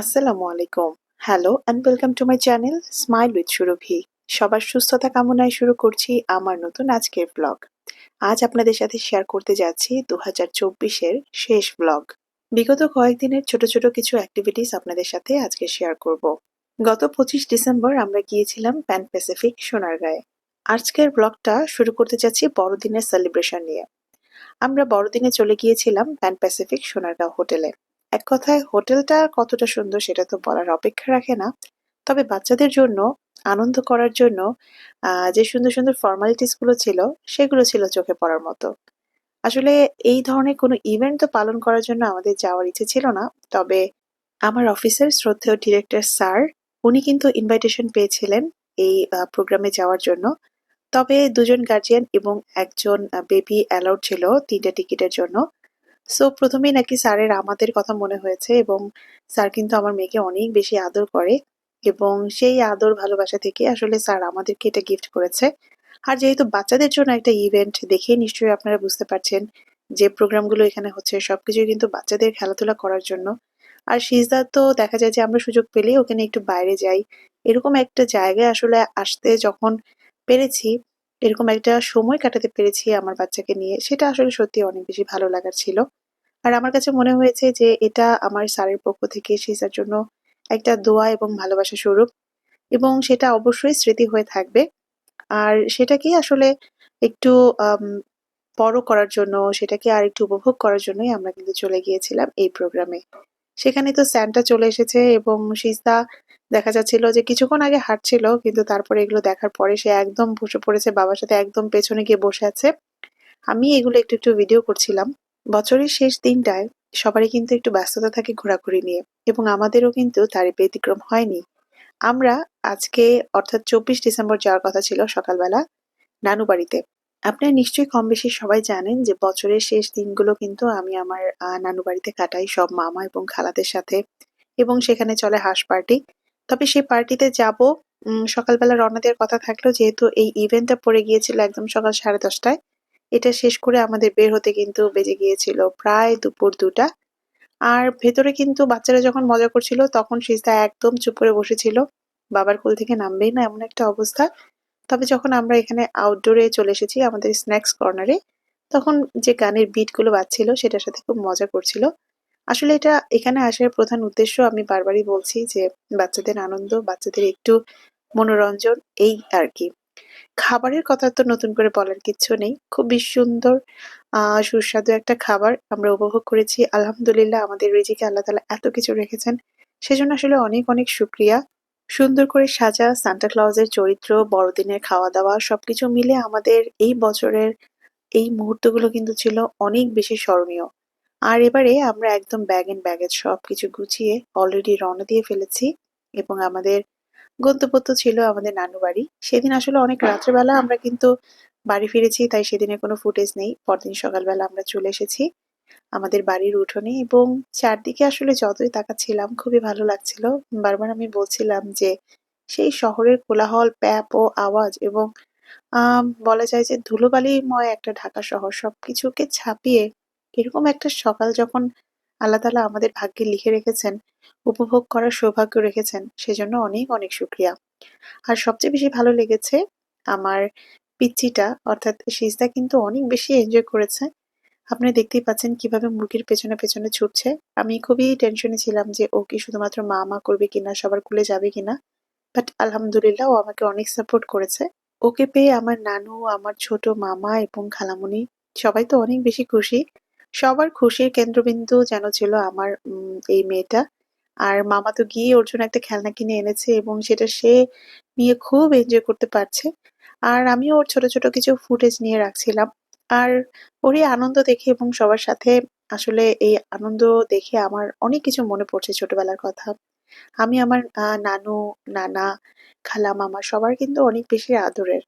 আসসালামু আলাইকুম। Hello and welcome to my channel smile with Surabhi সবার সুস্থতা কামনায় শুরু করছি আমার নতুন আজকের ব্লগ আজ আপনাদের সাথে শেয়ার করতে যাচ্ছি দু হাজার চব্বিশের শেষ ব্লগ বিগত কয়েকদিনের ছোট ছোট কিছু অ্যাক্টিভিটিস আপনাদের সাথে আজকে শেয়ার করব। গত পঁচিশ ডিসেম্বর আমরা গিয়েছিলাম প্যান প্যাসিফিক সোনারগাঁয়ে। আজকের ব্লগটা শুরু করতে যাচ্ছি বড়দিনের সেলিব্রেশন নিয়ে। আমরা বড়দিনে চলে গিয়েছিলাম প্যান প্যাসিফিক সোনারগাঁও হোটেলে। এক কথায় হোটেলটা কতটা সুন্দর সেটা তো বলার অপেক্ষা রাখে না। তবে বাচ্চাদের জন্য, আনন্দ করার জন্য যে সুন্দর সুন্দর ফর্মালিটিসগুলো ছিল, সেগুলো ছিল চোখে পড়ার মতো। আসলে এই ধরনের কোনো ইভেন্ট তো পালন করার জন্য আমাদের যাওয়ার ইচ্ছে ছিল না। তবে আমার অফিসের শ্রদ্ধেয় ডিরেক্টর স্যার, উনি কিন্তু ইনভাইটেশন পেয়েছিলেন এই প্রোগ্রামে যাওয়ার জন্য। তবে দুজন গার্জিয়ান এবং একজন বেবি অ্যালাউড ছিল তিনটা টিকিটের জন্য। সো প্রথমেই নাকি স্যারের আমাদের কথা মনে হয়েছে এবং স্যার কিন্তু আমার মেয়েকে অনেক বেশি আদর করে এবং সেই আদর ভালোবাসা থেকে আসলে স্যার আমাদেরকে এটা গিফট করেছে। আর যেহেতু বাচ্চাদের জন্য একটা ইভেন্ট দেখে নিশ্চয়ই আপনারা বুঝতে পারছেন যে প্রোগ্রামগুলো এখানে হচ্ছে সবকিছুই কিন্তু বাচ্চাদের খেলাধুলা করার জন্য। আর সিজদার তো দেখা যায় যে আমরা সুযোগ পেলে ওখানে একটু বাইরে যাই। এরকম একটা জায়গায় আসলে আসতে যখন পেরেছি, এরকম একটা সময় কাটাতে পেরেছি আমার বাচ্চাকে নিয়ে, সেটা আসলে সত্যি অনেক বেশি ভালো লাগার ছিল। আর আমার কাছে মনে হয়েছে যে এটা আমার স্যারের পক্ষ থেকে সিসার জন্য একটা দোয়া এবং ভালোবাসা স্বরূপ। এবং সেটা অবশ্যই স্মৃতি হয়ে থাকবে। আর সেটাকে আসলে একটু বড় করার জন্য, সেটাকে আর একটু উপভোগ করার জন্যই আমরা কিন্তু চলে গিয়েছিলাম এই প্রোগ্রামে। সেখানে তো স্যান্টা চলে এসেছে এবং সিস্তা দেখা যাচ্ছিল যে কিছুক্ষণ আগে হাঁটছিল, কিন্তু তারপরে এগুলো দেখার পরে সে একদম বসে পড়েছে, বাবার সাথে একদম পেছনে গিয়ে বসে আছে। আমি এগুলো একটু একটু ভিডিও করছিলাম। বছরের শেষ দিনটায় সবারই কিন্তু একটু ব্যস্ততা থাকে ঘোরাঘুরি নিয়ে এবং আমাদেরও কিন্তু তার ব্যতিক্রম হয়নি। আমরা আজকে অর্থাৎ চব্বিশ ডিসেম্বর যাওয়ার কথা ছিল সকালবেলা নানু বাড়িতে। আপনারা নিশ্চয়ই কম বেশি সবাই জানেন যে বছরের শেষ দিনগুলো কিন্তু আমি আমার নানু বাড়িতে কাটাই সব মামা এবং খালাদের সাথে এবং সেখানে চলে হাঁস পার্টি। তবে সেই পার্টিতে যাব সকালবেলা রওনা দেওয়ার কথা থাকল যেহেতু এই ইভেন্টটা পড়ে গিয়েছিল একদম সকাল সাড়ে দশটায় এটা শেষ করে আমাদের বের হতে কিন্তু বেজে গিয়েছিল প্রায় দুপুর দুটা। আর ভেতরে কিন্তু বাচ্চারা যখন মজা করছিল, তখন সিজদা একদম চুপ করে বসেছিল। বাবার কোল থেকে নামবেই না এমন একটা অবস্থা। তবে যখন আমরা এখানে আউটডোরে চলে এসেছি আমাদের স্ন্যাক্স কর্নারে তখন যে গানের বিটগুলো বাজছিল সেটার সাথে খুব মজা করছিল। আসলে এটা এখানে আসার প্রধান উদ্দেশ্য আমি বারবারই বলছি যে বাচ্চাদের আনন্দ, বাচ্চাদের একটু মনোরঞ্জন, এই আর কি। খাবারের কথা তো নতুন করে বলার কিচ্ছু নেই। খুবই সুন্দর আহ সুস্বাদু একটা খাবার আমরা উপভোগ করেছি। আলহামদুলিল্লাহ আমাদের রিজিকে আল্লাহ তালা এত কিছু রেখেছেন। সেজন্য আসলে অনেক অনেক শুক্রিয়া। সুন্দর করে সাজা সান্টা ক্লজের চরিত্র, বড়দিনের খাওয়া দাওয়া সবকিছু মিলে আমাদের এই বছরের এই মুহূর্তগুলো কিন্তু ছিল অনেক বেশি স্মরণীয়। আর এবারে আমরা একদম ব্যাগ এন্ড ব্যাগেজ সবকিছু গুছিয়ে অলরেডি রওনা দিয়ে ফেলেছি এবং আমাদের গন্তব্য ছিল আমাদের নানু বাড়ি। সেদিন আসলে অনেক রাত্রেবেলা আমরা কিন্তু বাড়ি ফিরেছি, তাই সেদিনের কোনো ফুটেজ নেই। পরদিন সকালবেলা আমরা চলে এসেছি আমাদের বাড়ির উঠোনে এবং চারদিকে আসলে যতই তাকাচ্ছিলাম, খুবই ভালো লাগছিল। বারবার আমি বলছিলাম যে, সেই শহরের কোলাহল, প্যাপ ও আওয়াজ এবং বলা যায় যে ধুলোবালিময় একটা ঢাকা শহর, সবকিছুকে ছাপিয়ে এরকম একটা সকাল যখন আল্লাহ তালা আমাদের ভাগ্যে লিখে রেখেছেন, উপভোগ করার সৌভাগ্য রেখেছেন, সেজন্য অনেক অনেক শুক্রিয়া। আর সবচেয়ে বেশি ভালো লেগেছে আমার পিচ্চিটা, অর্থাৎ সিজদা কিন্তু অনেক বেশি এনজয় করেছে। আপনি দেখতেই পাচ্ছেন কীভাবে মুরগির পেছনে পেছনে ছুটছে। আমি খুবই টেনশনে ছিলাম যে ও কি শুধুমাত্র মা মা করবে কিনা, সবার কুলে যাবে কিনা। বাট আলহামদুলিল্লাহ ও আমাকে অনেক সাপোর্ট করেছে। ওকে পেয়ে আমার নানু, আমার ছোট মামা এবং খালামুনি সবাই তো অনেক বেশি খুশি। সবার খুশির কেন্দ্রবিন্দু যেন ছিল আমার এই মেয়েটা। আর মামা তো গিয়ে ওর জন্য একটা খেলনা কিনে এনেছে এবং সেটা সে নিয়ে খুব এনজয় করতে পারছে। আর আমিও ওর ছোট ছোট কিছু ফুটেজ নিয়ে রাখছিলাম। আর ওরই আনন্দ দেখে এবং সবার সাথে আসলে এই আনন্দ দেখে আমার অনেক কিছু মনে পড়ছে ছোটবেলার কথা। আমি আমার নানু, নানা, খালা, মামা সবার কিন্তু অনেক বেশি আদরের।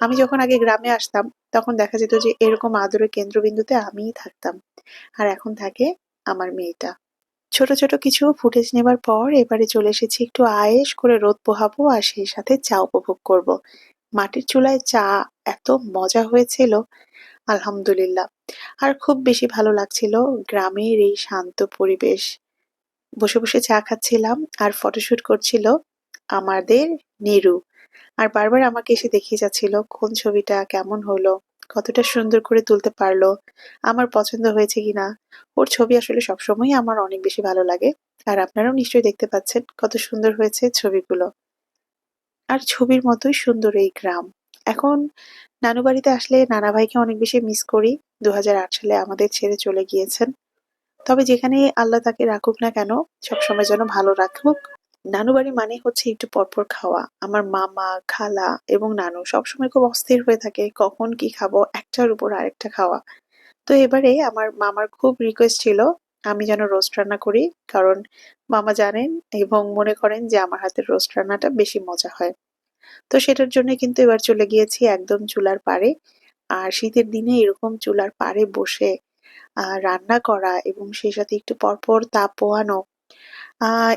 আমি যখন আগে গ্রামে আসতাম, তখন দেখা যেত যে এরকম আদরের কেন্দ্রবিন্দুতে আমিই থাকতাম। আর এখন থাকে আমার মেয়েটা। ছোট ছোট কিছু ফুটেজ নেবার পর এবারে চলে এসেছি একটু আয়েস করে রোদ পোহাবো আর সেই সাথে চা উপভোগ করব। মাটির চুলায় চা এত মজা হয়েছিল, আলহামদুলিল্লাহ। আর খুব বেশি ভালো লাগছিল গ্রামের এই শান্ত পরিবেশ। বসে বসে চা খাচ্ছিলাম আর ফটোশুট করছিল আমাদের নিরু। আর বারবার আমাকে এসে দেখিয়ে যাচ্ছিল, কোন ছবিটা? কেমন হলো? কতটা সুন্দর করে তুলতে পারল? আমার পছন্দ হয়েছে কিনা? ওর ছবি আসলে সবসময়ই আমার অনেক বেশি ভালো লাগে। আর আপনারাও নিশ্চয়ই দেখতে পাচ্ছেন কত সুন্দর হয়েছে ছবিগুলো। আর ছবির মতোই সুন্দর এই গ্রাম। এখন নানু বাড়িতে আসলে নানা ভাইকে অনেক বেশি মিস করি। দু হাজার আট সালে আমাদের ছেড়ে চলে গিয়েছেন। তবে যেখানে আল্লাহ তাকে রাখুক না কেন, সবসময় যেন ভালো রাখুক নানু বাড়ি মানে হচ্ছে একটু পরপর খাওয়া। আমার মামা, খালা এবং নানু সবসময় খুব অস্থির হয়ে থাকে, কখন কি খাব, একটার উপর আরেকটা খাওয়া। তো এবারে আমার মামার খুব রিকোয়েস্ট ছিল, আমি যেন রোস্ট রান্না করি, কারণ মামা জানেন এবং মনে করেন যে আমার হাতের রোস্ট রান্নাটা বেশি মজা হয়। তো সেটার জন্য কিন্তু এবার চলে গিয়েছি একদম চুলার পাড়ে। আর শীতের দিনে এরকম চুলার পাড়ে বসে রান্না করা এবং সেই সাথে একটু পরপর তাপ পোয়ানো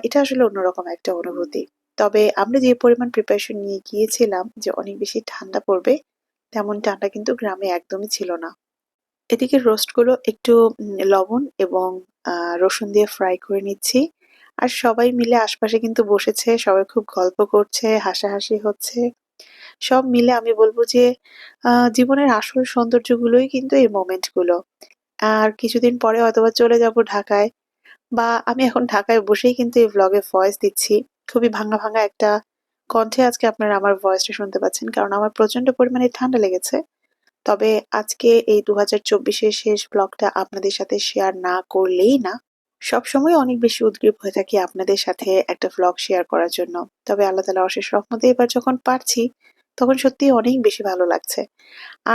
এটা আসলে অন্যরকম একটা অনুভূতি। তবে আমরা যে পরিমাণ প্রিপারেশন নিয়ে গিয়েছিলাম যে অনেক বেশি ঠান্ডা পড়বে, তেমন ঠান্ডা কিন্তু গ্রামে একদমই ছিল না। এদিকে রোস্টগুলো একটু লবণ এবং রসুন দিয়ে ফ্রাই করে নিচ্ছি। আর সবাই মিলে আশপাশে কিন্তু বসেছে, সবাই খুব গল্প করছে, হাসাহাসি হচ্ছে। সব মিলে আমি বলব যে জীবনের আসল সৌন্দর্যগুলোই কিন্তু এই মোমেন্টগুলো আর কিছুদিন পরে হয়তোবা চলে যাব ঢাকায়। বা আমি এখন ঢাকায় বসেই কিন্তু এই ভ্লগে ভয়েস দিচ্ছি। খুবই ভাঙা ভাঙা একটা কণ্ঠে আজকে আপনারা আমার ভয়েসটা শুনতে পাচ্ছেন, কারণ আমার প্রচণ্ড পরিমাণে ঠান্ডা লেগেছে। তবে আজকে এই দু হাজার চব্বিশের শেষ ব্লগটা আপনাদের সাথে শেয়ার না করলেই না, সবসময় অনেক বেশি উদ্গ্রীব হয়ে থাকি আপনাদের সাথে একটা ভ্লগ শেয়ার করার জন্য। তবে আল্লাহ তালা অশেষ রহমতে এবার যখন পারছি, তখন সত্যি অনেক বেশি ভালো লাগছে।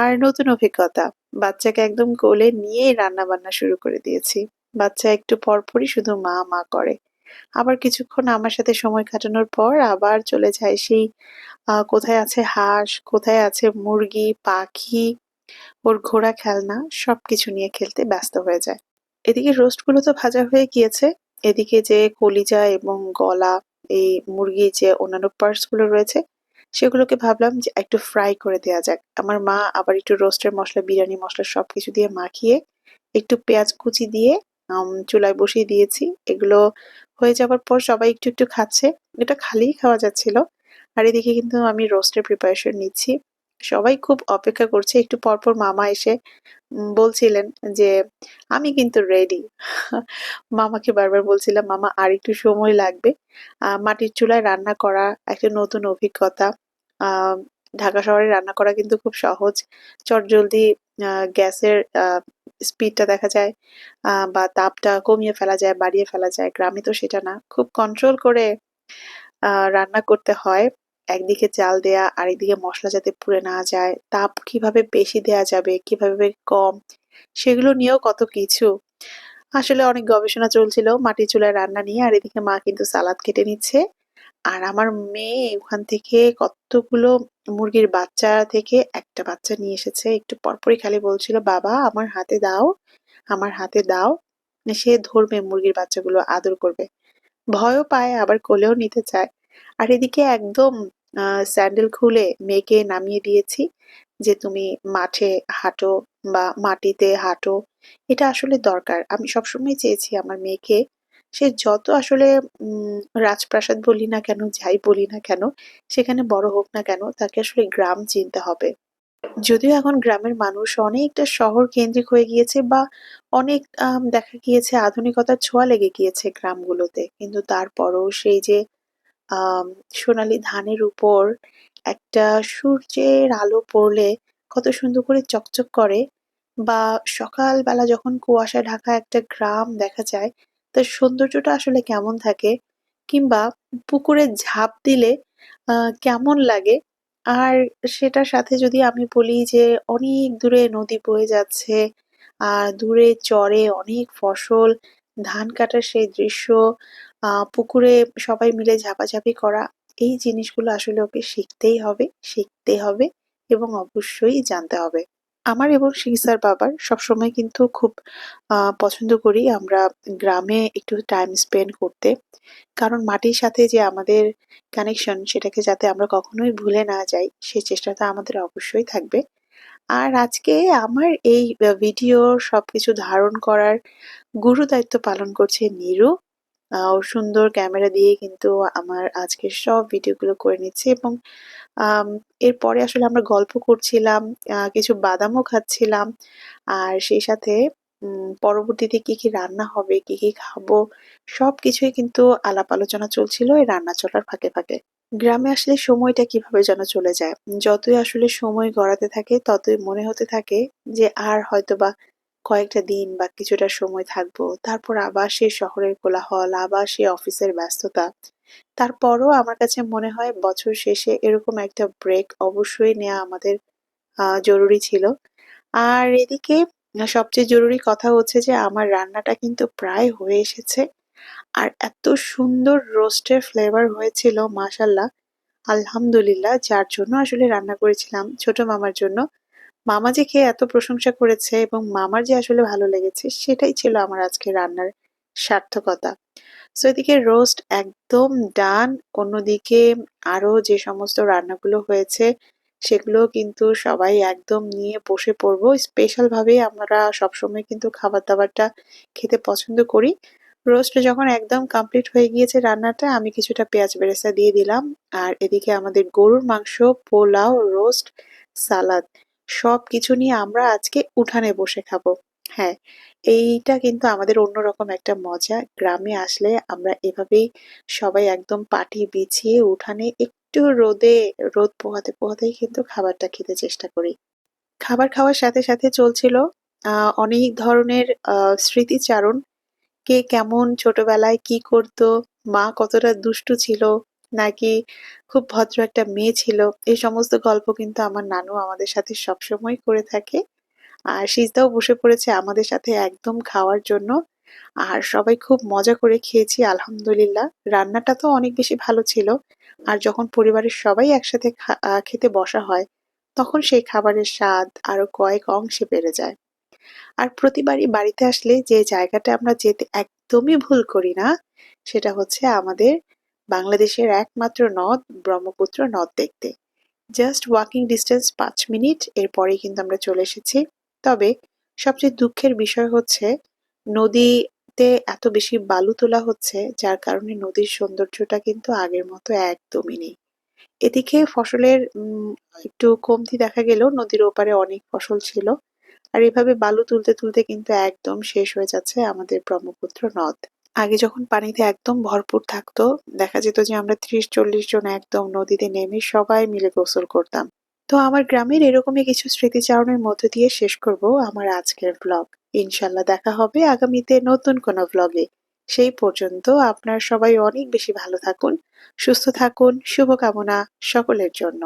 আর নতুন অভিজ্ঞতা, বাচ্চাকে একদম কোলে নিয়ে রান্না বান্না শুরু করে দিয়েছি। বাচ্চা একটু পরপরই শুধু মা মা করে। আবার কিছুক্ষণ আমার সাথে সময় কাটানোর পর আবার চলে যায় সেই কোথায় আছে হাঁস, কোথায় আছে মুরগি, পাখি, ওর ঘোড়া খেলনা, সবকিছু নিয়ে খেলতে ব্যস্ত হয়ে যায়। এদিকে রোস্টগুলো তো ভাজা হয়ে গিয়েছে। এদিকে যে কলিজা এবং গলা, এই মুরগির যে অন্যান্য পার্টসগুলো রয়েছে, সেগুলোকে ভাবলাম যে একটু ফ্রাই করে দেওয়া যাক। আমার মা আবার একটু রোস্টের মশলা, বিরিয়ানি মশলা সবকিছু দিয়ে মাখিয়ে একটু পেঁয়াজ কুচি দিয়ে চুলায় বসিয়ে দিয়েছি। এগুলো হয়ে যাওয়ার পর সবাই একটু একটু খাচ্ছে। এটা খালিই খাওয়া যাচ্ছিল। আর এদিকে কিন্তু আমি রোস্টের প্রিপারেশন নিচ্ছি। সবাই খুব অপেক্ষা করছে। একটু পরপর মামা এসে বলছিলেন যে, আমি কিন্তু রেডি মামাকে বারবার বলছিলাম, মামা, আর একটু সময় লাগবে। মাটির চুলায় রান্না করা একটা নতুন অভিজ্ঞতা। ঢাকা শহরে রান্না করা কিন্তু খুব সহজ। চটজলদি গ্যাসের স্পিডটা দেখা যায় বা তাপটা কমিয়ে ফেলা যায়, বাড়িয়ে ফেলা যায়, গ্রামে তো সেটা না। খুব কন্ট্রোল করে রান্না করতে হয়। একদিকে চাল দেয়া, আরেকদিকে মশলা যাতে পুড়ে না যায়। তাপ কীভাবে বেশি দেয়া যাবে, কীভাবে কম, সেগুলো নিয়েও কত কিছু। আসলে অনেক গবেষণা চলছিল মাটির চুলায় রান্না নিয়ে, আর এদিকে মা কিন্তু সালাদ কেটে নিচ্ছে। আর আমার মেয়ে ওখান থেকে কতগুলো মুরগির বাচ্চা থেকে একটা বাচ্চা নিয়ে এসেছে। একটু পরপরই খালি বলছিল, বাবা, আমার হাতে দাও, আমার হাতে দাও। সে ধরবে মুরগির বাচ্চাগুলো, আদর করবে। ভয়ও পায়, আবার কোলেও নিতে চায়। আর এদিকে একদম স্যান্ডেল খুলে মেয়েকে নামিয়ে দিয়েছি যে, তুমি মাঠে হাঁটো বা মাটিতে হাঁটো। এটা আসলে দরকার। আমি সবসময় চেয়েছি আমার মেয়েকে সে যত আসলে রাজপ্রাসাদ বলি না কেন, যাই বলি না কেন, সেখানে বড় হোক না কেন, তাকে আসলে গ্রাম চিনতে হবে। যদিও এখন গ্রামের মানুষ অনেকটা শহর কেন্দ্রিক হয়ে গিয়েছে বা অনেক দেখা গিয়েছে আধুনিকতার ছোঁয়া লেগে গিয়েছে গ্রামগুলোতে। কিন্তু তারপরও সেই যে সোনালি ধানের উপর একটা সূর্যের আলো পড়লে কত সুন্দর করে চকচক করে বা সকালবেলা যখন কুয়াশা ঢাকা একটা গ্রাম দেখা যায় তার সৌন্দর্যটা আসলে কেমন থাকে? কিংবা পুকুরে ঝাঁপ দিলে কেমন লাগে? আর সেটার সাথে যদি আমি বলি যে অনেক দূরে নদী বয়ে যাচ্ছে আর দূরে চরে অনেক ফসল, ধান কাটার সেই দৃশ্য পুকুরে সবাই মিলে ঝাপাঝাপি করা, এই জিনিসগুলো আসলে ওকে শিখতেই হবে, শিখতে হবে এবং অবশ্যই জানতে হবে। আমার এবং শিংসার বাবার সবসময় কিন্তু খুব পছন্দ করি আমরা গ্রামে একটু টাইম স্পেন্ড করতে। কারণ মাটির সাথে যে আমাদের কানেকশন সেটাকে যাতে আমরা কখনোই ভুলে না যাই সেই চেষ্টাটা আমাদের অবশ্যই থাকবে। আর আজকে আমার এই ভিডিও সবকিছু ধারণ করার গুরু দায়িত্ব পালন করছে নিরু। ও সুন্দর ক্যামেরা দিয়ে কিন্তু আমার আজকের সব ভিডিওগুলো করে নিচ্ছে এবং এরপরে আসলে আমরা গল্প করছিলাম কিছু বাদামও খাচ্ছিলাম, আর সেই সাথে পরবর্তীতে কি কি রান্না হবে, কি কি খাব, সবকিছুই কিন্তু আলাপ আলোচনা চলছিল এই রান্না চলার ফাঁকে ফাঁকে। গ্রামে আসলে সময়টা কীভাবে যেন চলে যায়? যতই আসলে সময় গড়াতে থাকে, ততই মনে হতে থাকে যে আর হয়তোবা কয়েকটা দিন বা কিছুটা সময় থাকব। তারপর আবার সেই শহরের কোলাহল, আবার সেই অফিসের ব্যস্ততা তারপরও আমার কাছে মনে হয় বছর শেষে এরকম একটা ব্রেক অবশ্যই নেওয়া আমাদের জরুরি ছিল। আর এদিকে সবচেয়ে জরুরি কথা হচ্ছে যে আমার রান্নাটা কিন্তু প্রায় হয়ে এসেছে। আর এত সুন্দর রোস্টের ফ্লেভার হয়েছিল মাশাল্লাহ আলহামদুলিল্লাহ, যার জন্য আসলে রান্না করেছিলাম ছোট মামার জন্য। মামা যে খেয়ে এত প্রশংসা করেছে এবং মামার যে আসলে ভালো লেগেছে, সেটাই ছিল আমার আজকে রান্নার সার্থকতা। সো এদিকে রোস্ট একদম ডান অন্যদিকে আরও যে সমস্ত রান্নাগুলো হয়েছে, সেগুলো কিন্তু সবাই একদম নিয়ে বসে পড়ব। স্পেশাল ভাবে আমরা সবসময় কিন্তু খাবার দাবারটা খেতে পছন্দ করি। রোস্ট যখন একদম কমপ্লিট হয়ে গিয়েছে রান্নাটা, আমি কিছুটা পেঁয়াজ বেরেস্তা দিয়ে দিলাম। আর এদিকে আমাদের গরুর মাংস, পোলাও রোস্ট সালাদ সব কিছু নিয়ে আমরা আজকে উঠানে বসে খাব। হ্যাঁ এইটা কিন্তু আমাদের অন্যরকম একটা মজা। গ্রামে আসলে আমরা এভাবেই সবাই একদম পাটি বিছিয়ে উঠানে একটু রোদে, রোদ পোহাতে, পোহাতেই কিন্তু খাবারটা খেতে চেষ্টা করি। খাবার খাওয়ার সাথে সাথে চলছিল অনেক ধরনের স্মৃতিচারণ। কে কেমন ছোটবেলায় কি করতো, মা কতটা দুষ্টু ছিল, নাকি খুব ভদ্র একটা মেয়ে ছিল, এই সমস্ত গল্প কিন্তু আমার নানু আমাদের সাথে সবসময় করে থাকে। আর সিজদাও বসে পড়েছে আমাদের সাথে একদম খাওয়ার জন্য। আর সবাই খুব মজা করে খেয়েছি, আলহামদুলিল্লাহ। রান্নাটা তো অনেক বেশি ভালো ছিল। আর যখন পরিবারের সবাই একসাথে খেতে বসা হয়, তখন সেই খাবারের স্বাদ আরও কয়েক অংশে বেড়ে যায়। আর প্রতিবারই বাড়িতে আসলে যে জায়গাটা আমরা যেতে একদমই ভুল করি না, সেটা হচ্ছে আমাদের বাংলাদেশের একমাত্র নদ, ব্রহ্মপুত্র নদ দেখতে। জাস্ট ওয়াকিং ডিস্টেন্স পাঁচ মিনিট, এরপরেই কিন্তু আমরা চলে এসেছি। তবে সবচেয়ে দুঃখের বিষয় হচ্ছে, নদীতে এত বেশি বালু তোলা হচ্ছে, যার কারণে নদীর সৌন্দর্যটা কিন্তু আগের মতো একদমই নেই। এদিকে ফসলের একটু কমতি দেখা গেলেও নদীর ওপারে অনেক ফসল ছিল, আর এভাবে বালু তুলতে তুলতে কিন্তু একদম শেষ হয়ে যাচ্ছে আমাদের ব্রহ্মপুত্র নদ। আগে যখন পানিতে একদম ভরপুর থাকতো, দেখা যেত যে আমরা ত্রিশ চল্লিশ জন একদম নদীতে নেমে সবাই মিলে গোসল করতাম। তো আমার গ্রামের এরকমই কিছু স্মৃতিচারণের মধ্য দিয়ে শেষ করব আমার আজকের ব্লগ ইনশাল্লাহ দেখা হবে আগামীতে নতুন কোনো ব্লগে সেই পর্যন্ত আপনার সবাই অনেক বেশি ভালো থাকুন, সুস্থ থাকুন, শুভকামনা সকলের জন্য।